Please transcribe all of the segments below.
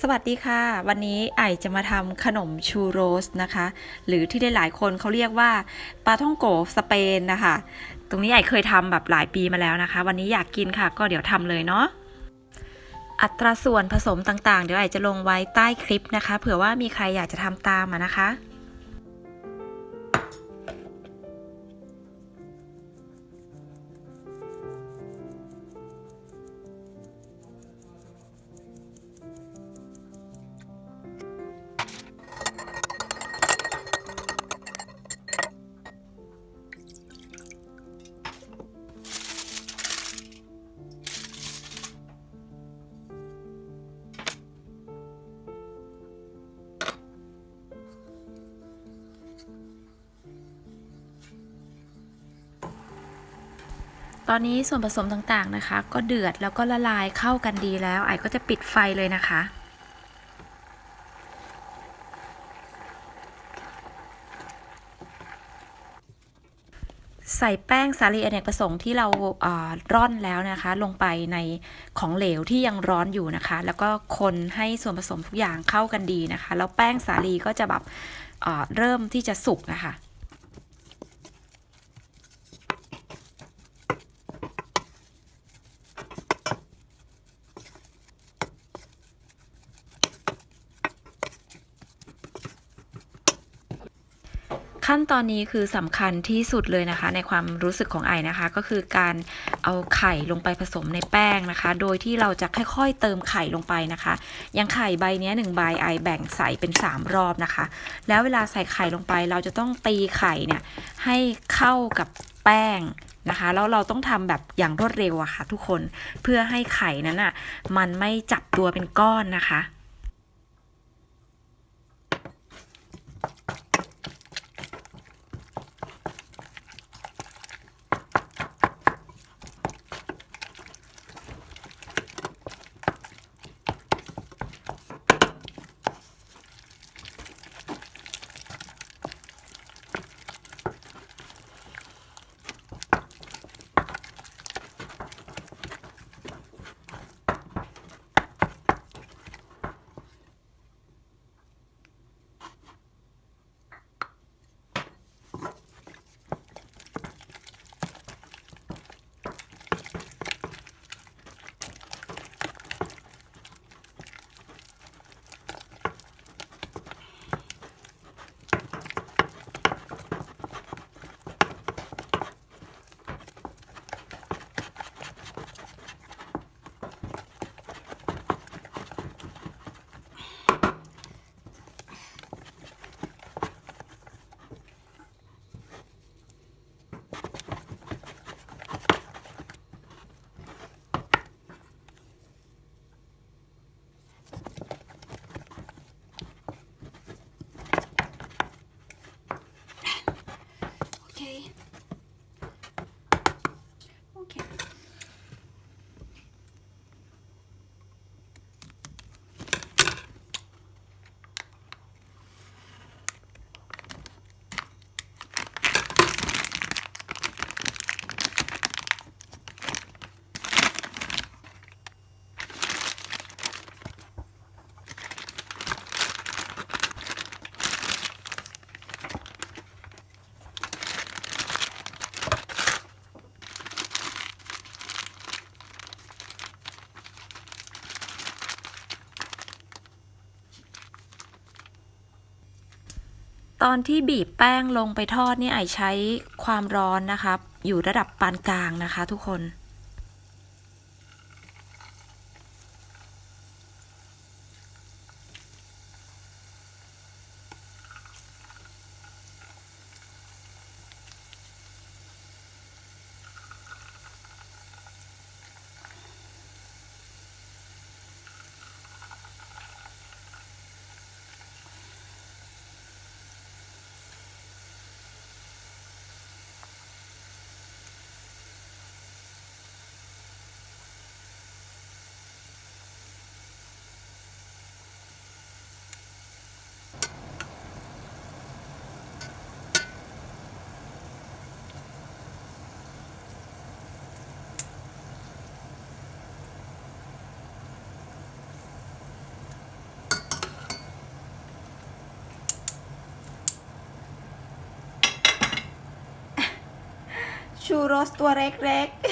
สวัสดีค่ะ วันนี้ไอจะมาทำขนมชูโรสนะคะ หรือที่ได้หลายคนเขาเรียกว่าปลาท่องโกสเปนนะคะ ตรงนี้ไอเคยทำแบบหลายปีมาแล้วนะคะ วันนี้อยากกินค่ะ ก็เดี๋ยวทำเลยเนาะอัตราส่วนผสมต่างๆ เดี๋ยวไอจะลงไว้ใต้คลิปนะคะ เผื่อว่ามีใครอยากจะทำตามนะคะ ตอนนี้ส่วนผสมต่างๆนะคะ ก็เดือดแล้วก็ละลายเข้ากันดีแล้ว ไอก็จะปิดไฟเลยนะคะ ใส่แป้งสาลีอเนกประสงค์ที่เราร่อนแล้วนะคะ ลงไปในของเหลวที่ยังร้อนอยู่นะคะ แล้วก็คนให้ส่วนผสมทุกอย่างเข้ากันดีนะคะ แล้วแป้งสาลีก็จะแบบเริ่มที่จะสุกนะคะ ขั้นตอนนี้คือสำคัญที่สุดเลยนะคะ ในความรู้สึกของไอนะคะ ก็คือการเอาไข่ลงไปผสมในแป้งนะคะ โดยที่เราจะค่อยๆ เติมไข่ลงไปนะคะอย่างไข่ใบนี้หนึ่งใบไอแบ่งใส่เป็น 3 รอบนะคะ แล้วเวลาใส่ไข่ลงไป เราจะต้องตีไข่เนี่ยให้เข้ากับแป้งนะคะแล้วเราต้องทำแบบอย่างรวดเร็วอะค่ะ ทุกคนเพื่อให้ไข่นั้นอะมันไม่จับตัวเป็นก้อนนะคะ ตอนที่บีบแป้งลงไปทอดนี่ไอใช้ความร้อนนะคะ อยู่ระดับปานกลางนะคะทุกคน ชูโรสตัวเล็กๆ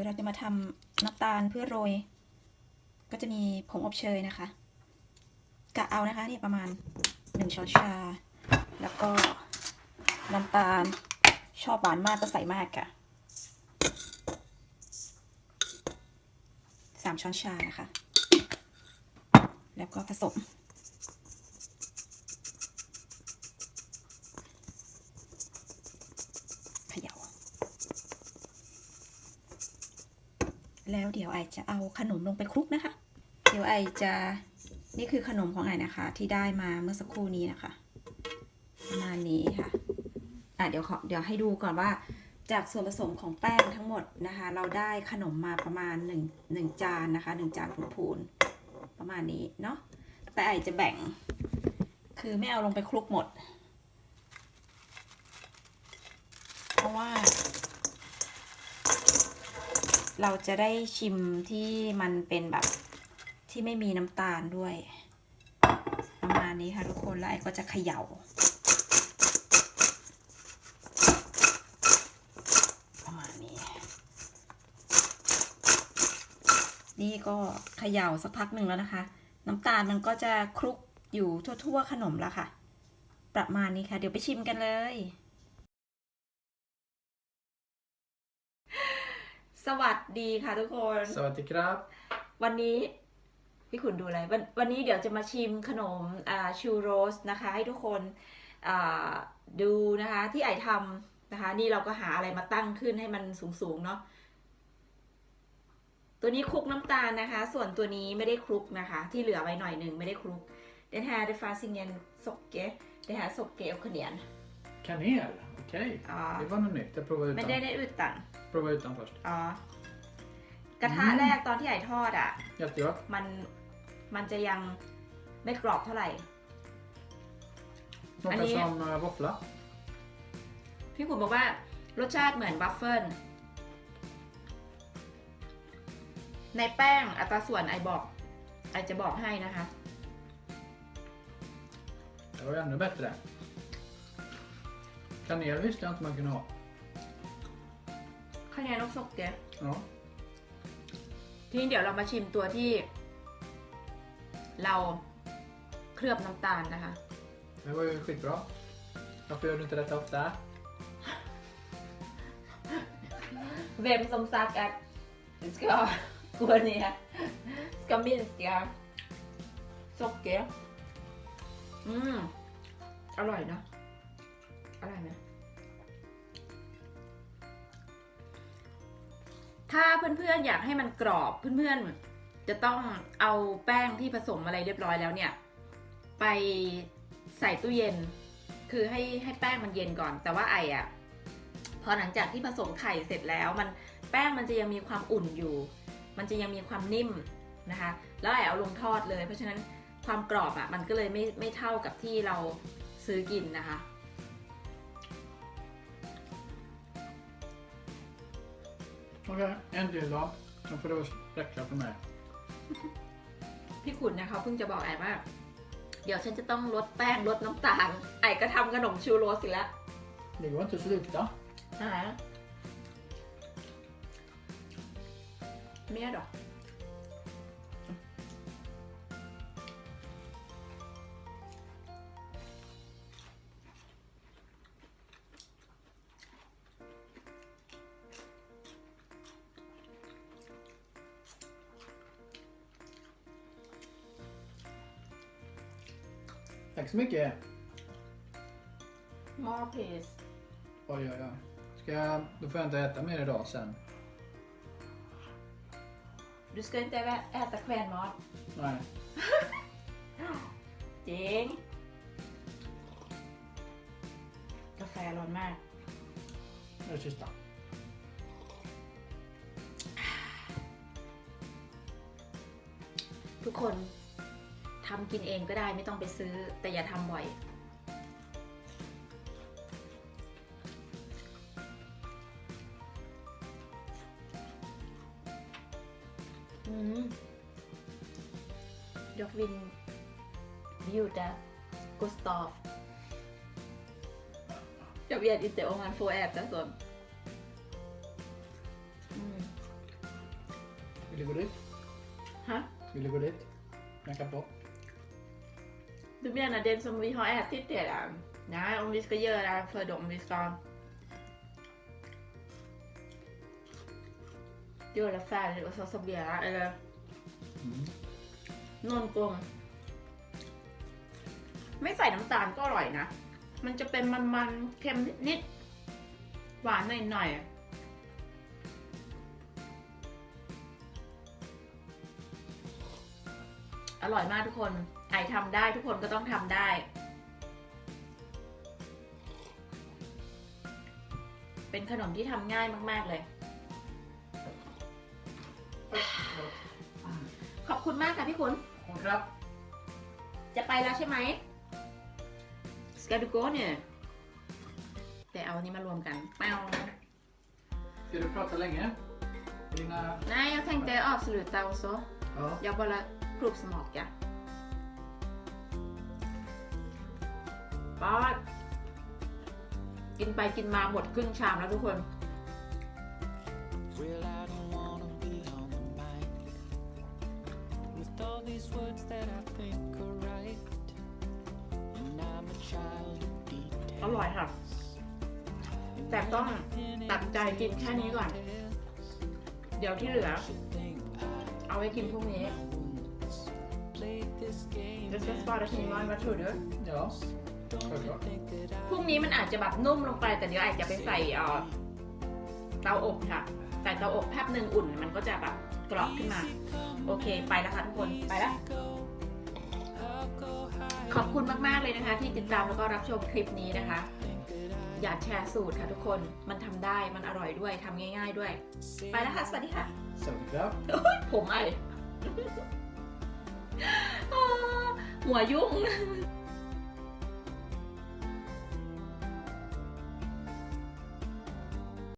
ดี๋ยวเราจะมาทำน้ำตาลเพื่อโรย ก็จะมีผงอบเชยนะคะ กะเอานะคะนี่ประมาณหนึ่งช้อนชา แล้วก็น้ำตาลชอบหวานมากก็ใส่มากค่ะสามช้อนชานะคะ แล้วก็ผสม เขย่า แล้วเดี๋ยวไอจะเอาขนมลงไปคลุกนะคะ เดี๋ยวไอจะนี่คือขนมของไอนะคะ ที่ได้มาเมื่อสักครู่นี้นะคะประมาณนี้ค่ะอะเดี๋ยวขอเดี๋ยวให้ดูก่อนว่าจากส่วนผสมของแป้งทั้งหมดนะคะ เราได้ขนมมาประมาณ1งหนึ่งจานนะคะหนึ่งจานพูนๆประมาณนี้เนาะแต่ไอจะแบ่ง คือไม่เอาลงไปคลุกหมด เพราะว่า เราจะได้ชิมที่มันเป็นแบบที่ไม่มีน้ำตาลด้วย ประมาณนี้ค่ะทุกคนแล้วไอ้ก็จะเขย่าประมาณนี้ นี่ก็เขย่าสักพักหนึ่งแล้วนะคะ น้ำตาลมันก็จะคลุกอยู่ทั่ว ๆ ขนมแล้วค่ะ ประมาณนี้ค่ะ เดี๋ยวไปชิมกันเลย สวัสดีค่ะทุกคน สวัสดีครับ วันนี้พี่ขุนดูอะไรวันวันนี้เดี๋ยวจะมาชิมขนมอ่าชูโรสนะคะ ให้ทุกคนอ่าดูนะคะที่ไอทำนะคะ นี่เราก็หาอะไรมาตั้งขึ้นให้มันสูงๆเนาะตัวนี้คลุกน้ำตาลนะคะ ส่วนตัวนี้ไม่ได้คลุกนะคะ ที่เหลือไว้หน่อยหนึ่งไม่ได้คลุก Den här det fanns ingen socker. Det här socker och kanel. Kanel, okej. Ja. Det var något nytt. Jag provar Men utan. den är utan. Prova utan först. อ๋อกระทะอืมแรกตอนที่ไอทอดอะ Jättegott. มันมันจะยังไม่กรอบเท่าไหร่ Smakar Ani- som uh, våffla. พี่ขุนบอกว่ารสชาติเหมือนวัฟเฟิลในแป้งอัตราส่วนไอบอกไอจะบอกให้นะคะ Det var ju ännu bättre. Kanel visste jag inte man kunde ha. คะแนนลูกซกเก Ja. ทีนี้เดี๋ยวเรามาชิมตัวที่ เราเคลือบน้ำตาลนะคะ Det var ju skitbra. Varför gör du inte detta ofta? Vem som sagt att det ska gå ner ska minska socker อืม อร่อยนะอร่อยไหม ถ้าเพื่อนๆอยากให้มันกรอบเพื่อนๆ จะต้องเอาแป้งที่ผสมอะไรเรียบร้อยแล้วเนี่ย ไปใส่ตู้เย็น คือให้ให้แป้งมันเย็นก่อน แต่ว่าไออะพอหลังจากที่ผสมไข่เสร็จแล้วมันแป้งมันจะยังมีความอุ่นอยู่ มันจะยังมีความนิ่มนะคะ แล้วไอเอาลงทอดเลย เพราะฉะนั้นความกรอบอะมันก็เลยไม่ไม่เท่ากับที่เราซื้อกินนะคะ Okej, en till då. Sen får det räcka för mig. พี่ขุนนะคะเพิ่งจะบอกไอว่า เดี๋ยวฉันจะต้องลดแป้งลดน้ำตาล ไอก็ทำขนมชูโรสอีกแล้ว Det går inte att sluta. นะคะ Mer då? Tack så mycket. More please. Oj, oj, oj. Ska jag, då får jag inte äta mer idag sen. Du ska inte ä- äta kvällmat. Nej. จริงกาแฟร้อนมาก Nu är det sista. ทุกคน ทำกินเองก็ได้ไม่ต้องไปซื้อแต่อย่าทำบ่อยอืมยกวินบิวดะกุสตอฟ Jag vet inte om han får äta sånt. Mm. Vill du gå dit? Hä? Vill du gå dit? Knacka på. Du menar den som vi har ätit redan? Nej, om vi ska göra för dem, vi ska göra färdigt och så servera eller Mm. någon gång ไม่ใส่น้ำตาลก็อร่อยนะ มันจะเป็นมันๆเค็มนิดๆหวานหน่อยๆ อร่อยมากทุกคนไอทำได้ทุกคนก็ต้องทำได้ เป็นขนมที่ทำง่ายมาก ๆ เลย ขอบคุณมากค่ะพี่คุณ Och krabb. จะไปแล้วใช่ไหมสกาดูโกเนี่ยแต่เอาอันนี้มารวมกันแปว Ska du prata länge? Dina... Nej, jag tänkte avsluta och så. Ja. Jag bara provsmaka. Bad กินไปกินมาหมดครึ่งชามแล้วทุกคน Well, I don't wanna be on the mic with all these words that I think are right. And I'm a child of อร่อยค่ะ แต่ต้องตัดใจกินแค่นี้ก่อน เดี๋ยวที่เหลือ เอาไว้กินพรุ่งนี้ played this game. Det ska spara till imorgon, vad tror du? Ja. Självklart. Think that I พรุ่งนี้มันอาจจะแบบนุ่มลงไป แต่เดี๋ยวอาจจะไปใส่เอ่อเตาอบค่ะ ใส่เตาอบแป๊บหนึ่งอุ่น มันก็จะแบบกรอบขึ้นมา โอเค ไปแล้วค่ะทุกคน ไปแล้ว ขอบคุณมาก ๆ เลยนะคะ ที่ติดตามแล้วก็รับชมคลิปนี้นะคะ อย่าแชร์สูตรค่ะทุกคน มันทำได้ มันอร่อยด้วย ทำง่าย ๆ ด้วย ไปแล้วค่ะ สวัสดีค่ะ Söderkrabb. ผมไอ อ่าหัวยุ่ง